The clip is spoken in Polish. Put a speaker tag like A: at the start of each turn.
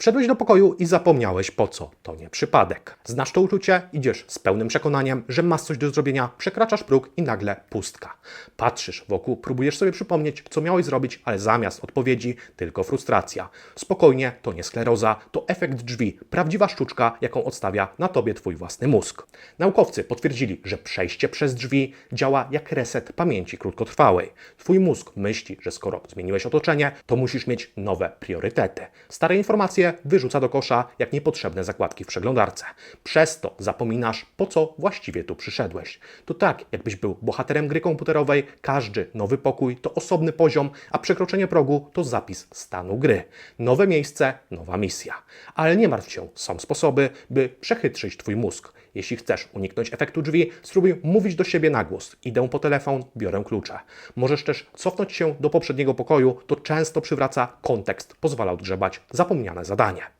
A: Wszedłeś do pokoju i zapomniałeś po co. To nie przypadek. Znasz to uczucie, idziesz z pełnym przekonaniem, że masz coś do zrobienia, przekraczasz próg i nagle pustka. Patrzysz wokół, próbujesz sobie przypomnieć, co miałeś zrobić, ale zamiast odpowiedzi tylko frustracja. Spokojnie, to nie skleroza, to efekt drzwi, prawdziwa sztuczka, jaką odstawia na tobie twój własny mózg. Naukowcy potwierdzili, że przejście przez drzwi działa jak reset pamięci krótkotrwałej. Twój mózg myśli, że skoro zmieniłeś otoczenie, to musisz mieć nowe priorytety. Stare informacje wyrzuca do kosza jak niepotrzebne zakładki w przeglądarce. Przez to zapominasz, po co właściwie tu przyszedłeś. To tak, jakbyś był bohaterem gry komputerowej, każdy nowy pokój to osobny poziom, a przekroczenie progu to zapis stanu gry. Nowe miejsce, nowa misja. Ale nie martw się, są sposoby, by przechytrzyć Twój mózg. Jeśli chcesz uniknąć efektu drzwi, spróbuj mówić do siebie na głos. Idę po telefon, biorę klucze. Możesz też cofnąć się do poprzedniego pokoju, to często przywraca kontekst, pozwala odgrzebać zapomniane zadanie.